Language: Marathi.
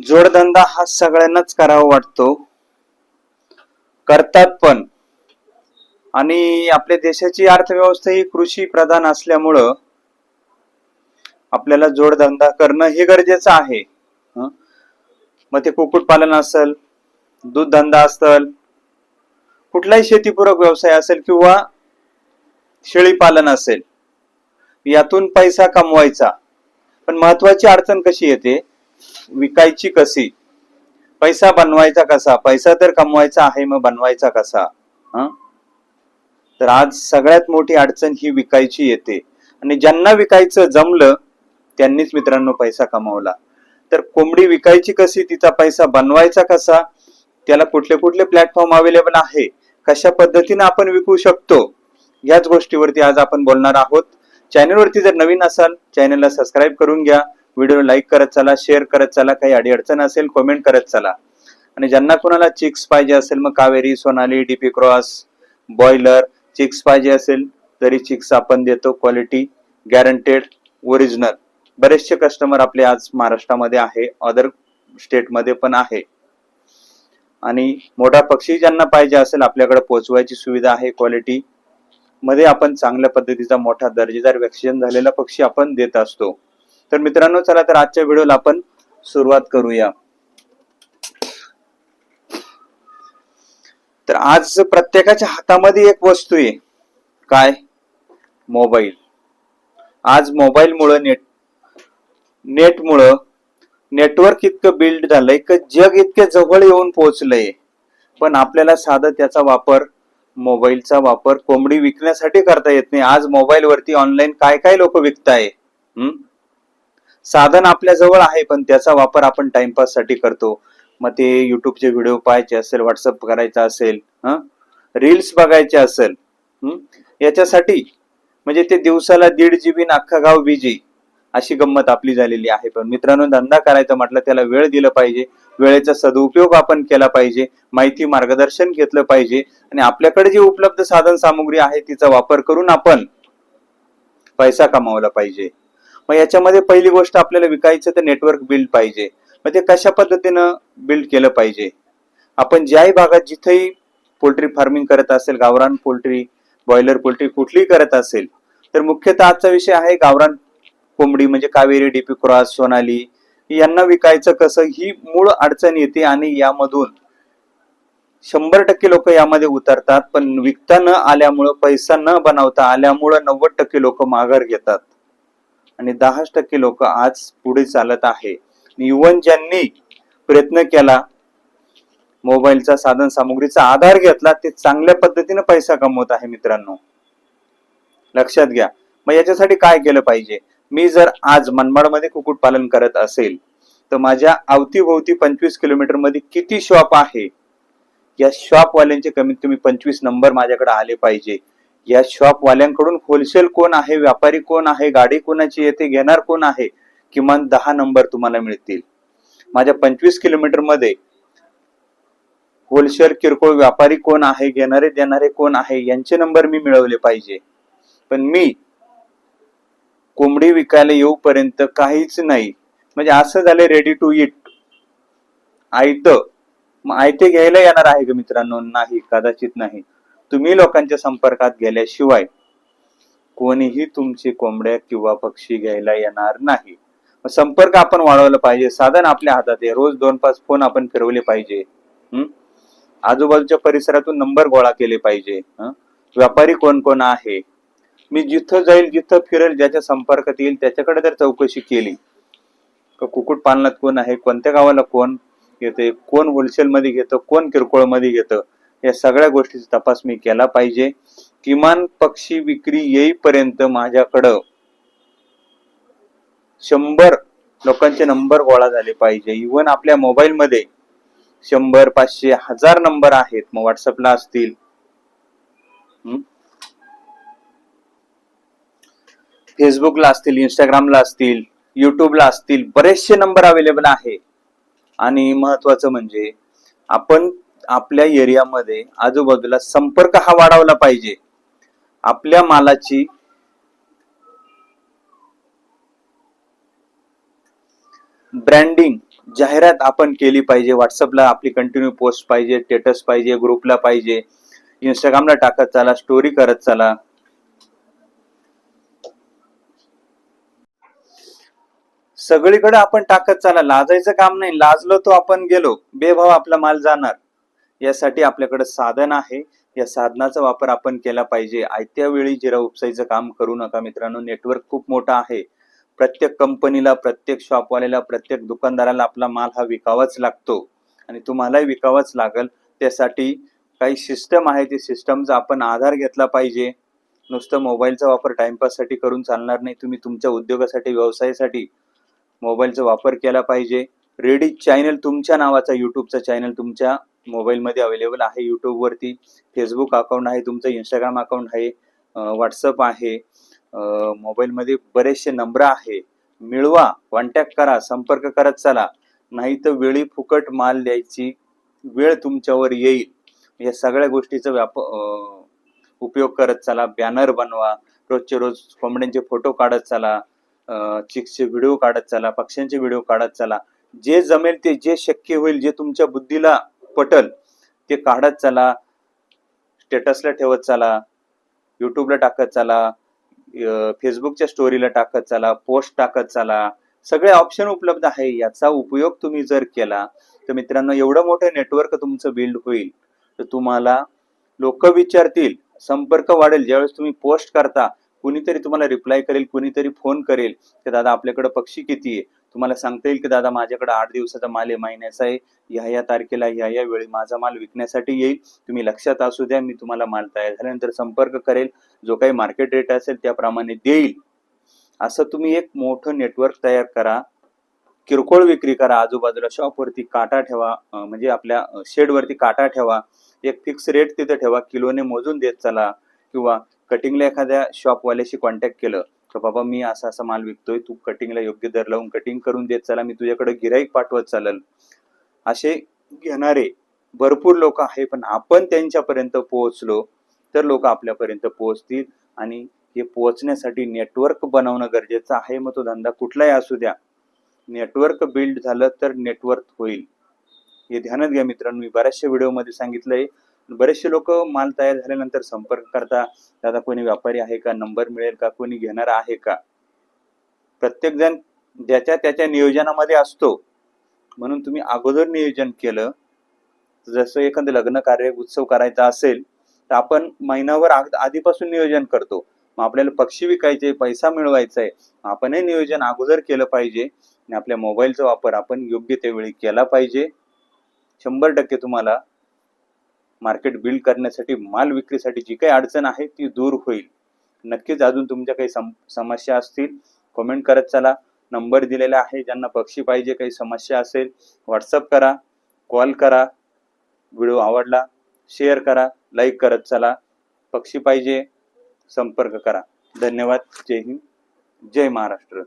जोडधंदा हा सगळ्यांनाच करावा वाटतो. करतात पण. आणि आपल्या देशाची अर्थव्यवस्था ही कृषी प्रधान असल्यामुळं आपल्याला जोडधंदा करणं हे गरजेचं आहे. मग ते कुक्कुटपालन असेल दूध धंदा असेल कुठलाही शेतीपूरक व्यवसाय असेल किंवा शेळीपालन असेल यातून पैसा कमवायचा. पण महत्वाची अडचण कशी येते? विकायची कशी? पैसा बनवायचा कसा? पैसा तर कमवायचा आहे मग बनवायचा कसा? हं? तर आज सगळ्यात मोठी अडचण ही विकायची येते. आणि ज्यांना विकायचं जमलं त्यांनीच मित्रांनो पैसा कमावला. तर कोंबडी विकायची कशी? तिचा पैसा बनवायचा कसा? त्याला कुठले कुठले प्लॅटफॉर्म अवेलेबल आहे? कशा पद्धतीने आपण विकू शकतो? याच गोष्टीवरती आज आपण बोलणार आहोत. चॅनेलवरती जर नवीन असाल चॅनेलला सबस्क्राईब करून घ्या. व्हिडिओ लाईक करत चला शेअर करत चला काही अडीअडचण असेल कमेंट करत चला. आणि ज्यांना कोणाला चिक्स पाहिजे असेल मग Kaveri Sonali DP cross boiler chicks पाहिजे असेल तरी चिक्स आपण देतो. क्वालिटी गॅरंटेड ओरिजिनल बरेचसे कस्टमर आपले आज महाराष्ट्रामध्ये आहे अदर स्टेटमध्ये पण आहे. आणि मोठा पक्षी ज्यांना पाहिजे असेल आपल्याकडे पोहोचवायची सुविधा आहे क्वालिटी मध्ये आपण चांगल्या पद्धतीचा मोठा दर्जेदार वॅक्सिन झालेला पक्षी आपण देत असतो. तर मित्रांनो चला तर आजच्या व्हिडिओला आपण सुरुवात करूया. तर आज प्रत्येकाच्या हातामध्ये एक वस्तू आहे. काय? मोबाईल. आज मोबाईलमुळं नेट नेटमुळं नेटवर्क इतकं बिल्ड झालंय की जग इतके जवळ येऊन पोहोचलंय. पण आपल्याला साधं त्याचा वापर मोबाईलचा वापर कोंबडी विकण्यासाठी करता येत नाही. आज मोबाईलवरती ऑनलाईन काय काय लोक विकताय? हम्म? साधन आपल्या जवळ आहे पण त्याचा वापर आपण टाइमपाससाठी करतो. मग ते युट्यूबचे व्हिडिओ पाहायचे असेल व्हॉट्सअप करायचा असेल रील्स बघायचे असेल हम्म? याच्यासाठी म्हणजे ते दिवसाला दीड जीबी अख्खा गाव बीजी अशी गंमत आपली झालेली आहे. पण मित्रांनो धंदा करायचा म्हटलं त्याला वेळ दिला पाहिजे. वेळेचा सदुपयोग आपण केला पाहिजे. माहिती मार्गदर्शन घेतलं पाहिजे. आणि आपल्याकडे जी उपलब्ध साधन सामुग्री आहे तिचा वापर करून आपण पैसा कमावला पाहिजे. मग याच्यामध्ये पहिली गोष्ट आपल्याला विकायचं तर नेटवर्क बिल्ड पाहिजे. मग ते कशा पद्धतीनं बिल्ड केलं पाहिजे? आपण ज्याही भागात जिथेही पोल्ट्री फार्मिंग करत असेल गावरान पोल्ट्री बॉयलर पोल्ट्री कुठलीही करत असेल तर मुख्यतः आजचा विषय आहे गावरान कोंबडी म्हणजे कावेरी डीपी क्रॉस सोनाली यांना विकायचं कसं? ही मूळ अडचण येते आणि यामधून शंभर टक्के लोक यामध्ये उतरतात पण विकता न आल्यामुळं पैसा न बनवता आल्यामुळं नव्वद टक्के लोक माघार घेतात. आणि दहाच टक्के लोक आज पुढे चालत आहे. इवन ज्यांनी प्रयत्न केला मोबाईलचा साधन सामुग्रीचा आधार घेतला ते चांगल्या पद्धतीने पैसा कमवत आहे मित्रांनो. लक्षात घ्या. मग याच्यासाठी काय केलं पाहिजे? मी जर आज मनमाडमध्ये कुक्कुटपालन करत असेल तर माझ्या अवतीभोवती पंचवीस किलोमीटरमध्ये किती शॉप आहे? या शॉपवाल्यांचे कमीत कमी पंचवीस नंबर माझ्याकडे आले पाहिजे. या शॉप वाल्यांकडून होलसेल कोण आहे व्यापारी कोण आहे गाडी कोणाची येते घेणार कोण आहे किमान दहा नंबर तुम्हाला मिळतील. माझ्या पंचवीस किलोमीटरमध्ये होलसेल किरकोळ व्यापारी कोण आहे घेणारे देणारे कोण आहे यांचे नंबर मी मिळवले पाहिजे. पण मी कोंबडी विकायला येऊपर्यंत काहीच नाही. म्हणजे असं झालं रेडी टू इट आयत मग आयते घ्यायला येणार आहे का मित्रांनो? नाही कदाचित नाही. तुम्ही लोकांच्या संपर्कात गेल्याशिवाय कोणीही तुमची कोंबड्या किंवा पक्षी घ्यायला येणार नाही. संपर्क आपण वाढवला पाहिजे साधन आपल्या हातात आहे. रोज दोन पाच फोन आपण फिरवले पाहिजे. हम्म? आजूबाजूच्या परिसरातून नंबर गोळा केले पाहिजे. व्यापारी कोण कोण आहे? मी जिथं जाईल जिथं फिरेल ज्याच्या संपर्कात येईल त्याच्याकडे जर चौकशी केली. कुकुट कुक्कुट पालनात कोण आहे? कोणत्या गावाला कोण येते कोण होलसेल मध्ये घेतं? कोण किरकोळमध्ये घेतं? या सगळ्या गोष्टीचा तपास मी केला पाहिजे. किमान पक्षी विक्री येईपर्यंत माझ्याकडं शंभर लोकांचे नंबर गोळा झाले पाहिजे. इवन आपल्या मोबाईलमध्ये शंभर पाचशे हजार नंबर आहेत. मग व्हॉट्सअपला असतील. फेसबुकला असतील इंस्टाग्रामला असतील युट्यूबला असतील बरेचसे नंबर अवेलेबल आहे. आणि महत्वाचं म्हणजे आपण आपल्या एरियामध्ये आजूबाजूला संपर्क हा वाढवला पाहिजे. आपल्या मालाची ब्रँडिंग जाहिरात आपण केली पाहिजे. व्हॉट्सअपला आपली कंटिन्यू पोस्ट पाहिजे स्टेटस पाहिजे ग्रुपला पाहिजे. इंस्टाग्रामला टाकत चाला स्टोरी करत चाला. सगळीकडे आपण टाकत चला. लाजायचं काम नाही. लाजलो तो आपण गेलो. बेभाव आपला माल जाणार. यासाठी आपल्याकडे साधन आहे. या साधनाचा वापर आपण केला पाहिजे. आयत्या वेळी जिरा उपसायचं काम करू नका मित्रांनो. नेटवर्क खूप मोठा आहे. प्रत्येक कंपनीला प्रत्येक शॉपवाल्याला प्रत्येक दुकानदाराला आपला माल हा विकावाच लागतो. आणि तुम्हालाही विकावाच लागल. त्यासाठी काही सिस्टम आहे. ते सिस्टमचा आपण आधार घेतला पाहिजे. नुसतं मोबाईलचा वापर टाइमपाससाठी करून चालणार नाही. तुम्ही तुमच्या उद्योगासाठी व्यवसायासाठी मोबाईलचा वापर केला पाहिजे. रेडी चॅनल तुमच्या नावाचा युट्यूबचा चॅनल तुमच्या मोबाईलमध्ये अवेलेबल आहे. युट्यूबवरती फेसबुक अकाउंट आहे. तुमचं इंस्टाग्राम अकाउंट आहे. व्हॉट्सअप आहे. मोबाईलमध्ये बरेचसे नंबर आहे. मिळवा कॉन्टॅक्ट करा संपर्क करत चला. नाही तर वेळी फुकट माल द्यायची वेळ तुमच्यावर येईल. या सगळ्या गोष्टीचा व्याप उपयोग करत चला. बॅनर बनवा. रोजचे रोज कोंबड्यांचे फोटो काढत चला. चिक्सचे व्हिडिओ काढत चला. पक्ष्यांचे व्हिडिओ काढत चला. जे जमेल ते जे शक्य होईल जे तुमच्या बुद्धीला पटल ते काढत चला स्टेटसला ठेवत चला युट्यूबला टाकत चला फेसबुकच्या स्टोरीला टाकत चला पोस्ट टाकत चला. सगळे ऑप्शन उपलब्ध आहे. याचा उपयोग तुम्ही जर केला तर मित्रांनो एवढं मोठं नेटवर्क तुमचं बिल्ड होईल. तर तुम्हाला लोक विचारतील संपर्क वाढेल. ज्यावेळेस तुम्ही पोस्ट करता कुणीतरी तुम्हाला रिप्लाय करेल कुणीतरी फोन करेल की दादा आपल्याकडे पक्षी किती आहे? तुम्हाला सांगता येईल की दादा माझ्याकडे आठ दिवसाचा माल आहे महिन्याचा आहे. ह्या ह्या तारखेला ह्या ह्या वेळी माझा माल विकण्यासाठी येईल. तुम्ही लक्षात असू द्या मी तुम्हाला माल तयार झाल्यानंतर संपर्क करेल. जो काही मार्केट रेट असेल त्याप्रमाणे देईल. असं तुम्ही एक मोठं नेटवर्क तयार करा. किरकोळ विक्री करा. आजूबाजूला शॉपवरती काटा ठेवा. म्हणजे आपल्या शेडवरती काटा ठेवा. एक फिक्स रेट तिथे ठेवा. किलोने मोजून देत चला. किंवा कटिंगला एखाद्या शॉपवाल्याशी कॉन्टॅक्ट केलं. तर बाबा मी असा असा माल विकतोय तू कटिंगला योग्य दर लावून कटिंग करून देत चला मी तुझ्याकडे गिराईक पाठवत चालल. असे घेणारे भरपूर लोक आहे पण आपण त्यांच्यापर्यंत पोहोचलो तर लोक आपल्यापर्यंत पोहोचतील. आणि हे पोहोचण्यासाठी नेटवर्क बनवणं गरजेचं आहे मग तो धंदा कुठलाही असू द्या. नेटवर्क बिल्ड झालं तर नेटवर्क होईल. हे ध्यानात घ्या मित्रांनो मी बऱ्याचशा व्हिडिओमध्ये सांगितलंय. बरेचसे लोक माल तयार झाल्यानंतर संपर्क करता दादा कोणी व्यापारी आहे का नंबर मिळेल का कोणी घेणार आहे का? प्रत्येक जण ज्याच्या त्याच्या नियोजनामध्ये असतो. म्हणून तुम्ही अगोदर नियोजन केलं. जसं एखादं लग्न कार्य उत्सव करायचा असेल तर आपण महिनाभर आग- आधीपासून नियोजन करतो. मग आपल्याला पक्षी विकायचे पैसा मिळवायचा आहे आपणही नियोजन अगोदर केलं पाहिजे. आणि आपल्या मोबाईलचा वापर आपण योग्य त्यावेळी केला पाहिजे. शंभर टक्के तुम्हाला मार्केट बिल्ड करण्यासाठी माल विक्रीसाठी जी काही अडचण आहे ती दूर होईल. नक्कीच अजून तुमच्या काही सम समस्या असतील कमेंट करत चला. नंबर दिलेला आहे ज्यांना पक्षी पाहिजे काही समस्या असेल व्हॉट्सअप करा कॉल करा व्हिडिओ आवडला शेअर करा लाईक करत चला. पक्षी पाहिजे संपर्क करा. धन्यवाद. जय हिंद. जय महाराष्ट्र.